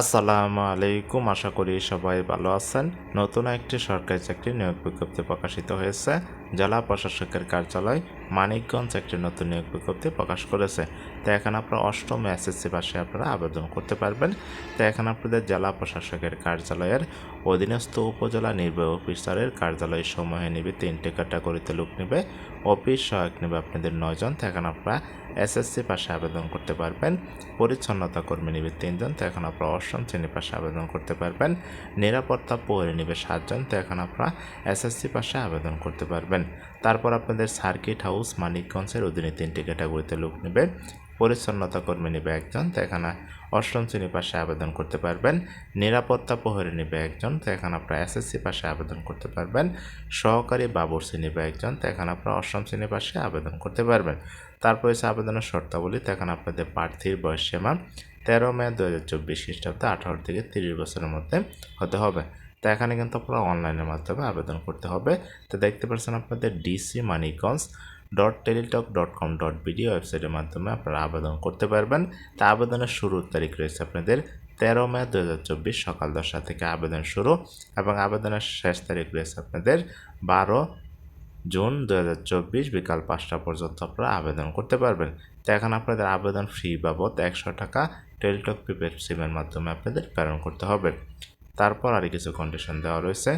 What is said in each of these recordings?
আসসালামু আলাইকুম, আশা করি সবাই ভালো আছেন। নতুন একটি সরকারি চাকরি নিয়োগ বিজ্ঞপ্তি প্রকাশিত হয়েছে। জেলা প্রশাসকের কার্যালয় মানিকগঞ্জ একটি নতুন নিয়োগ বিজ্ঞপ্তি প্রকাশ করেছে। তো এখানে আপনারা অষ্টম এসএসসি পাশে আপনারা আবেদন করতে পারবেন। তো এখানে আপনাদের জেলা প্রশাসকের কার্যালয়ের অধীনস্থ উপজেলা নির্বাহী অফিসারের কার্যালয় সমূহে নেবে তিনটে ক্যাটাগরিতে লোক নেবে। অফিস সহায়ক নেবে আপনাদের নয়জন। তো এখানে আপনারা এসএসসি পাশে আবেদন করতে পারবেন। পরিচ্ছন্নতা কর্মী নেবে তিনজন। তো এখন আপনারা অষ্টম শ্রেণি পাশে আবেদন করতে পারবেন। নিরাপত্তা প্রহরী নিবে সাতজন। তো এখন আপনারা এসএসসি পাশে আবেদন করতে পারবেন। তারপর আপনাদের সার্কিট হাউস মানিকগঞ্জের অধীনে তিনটি ক্যাটাগরিতে লোক নেবে। পরিচ্ছন্নতা কর্মী নেবে একজন, তো এখানে অষ্টম শ্রেণি পাশে আবেদন করতে পারবেন। নিরাপত্তা প্রহরী নেবে একজন, তো এখানে আপনারা এসএসসি পাশে আবেদন করতে পারবেন। সহকারী বাবুর্চি নেবে একজন, তো এখানে আপনারা অষ্টম শ্রেণি পাশে আবেদন করতে পারবেন। তারপর হচ্ছে আবেদনের শর্তাবলী, তো এখানে আপনাদের প্রার্থীর বয়স সীমা তেরো মে দু হাজার চব্বিশ খ্রিস্টাব্দে আঠারো থেকে তিরিশ বছরের মধ্যে হতে হবে। তো এখানে কিন্তু আপনারা অনলাইনের মাধ্যমে আবেদন করতে হবে। তো দেখতে পাচ্ছেন আপনাদের DC Manikganj dot Teletalk dot com dot BD ওয়েবসাইটের মাধ্যমে আপনারা আবেদন করতে পারবেন। তা আবেদনের শুরুর তারিখ রয়েছে আপনাদের তেরো মে দু হাজার চব্বিশ সকাল দশটা থেকে আবেদন শুরু এবং আবেদনের শেষ তারিখ রয়েছে আপনাদের বারো জুন দু হাজার চব্বিশ বিকাল পাঁচটা পর্যন্ত আপনারা আবেদন করতে পারবেন। তো এখন আপনাদের আবেদন ফি বাবদ একশো টাকা টেলিটক প্রিপেড সিমের মাধ্যমে আপনাদের প্রেরণ করতে হবে। তারপর আর কিছু কন্ডিশন দেওয়া রয়েছে।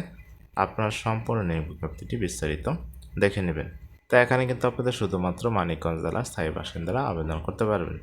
আপনার সম্পূর্ণ নিয়োগ বিজ্ঞপ্তিটি বিস্তারিত দেখে নেবেন। তো এখানে কিন্তু আপনাদের শুধুমাত্র মানিকগঞ্জ জেলার স্থায়ী বাসিন্দারা আবেদন করতে পারবেন।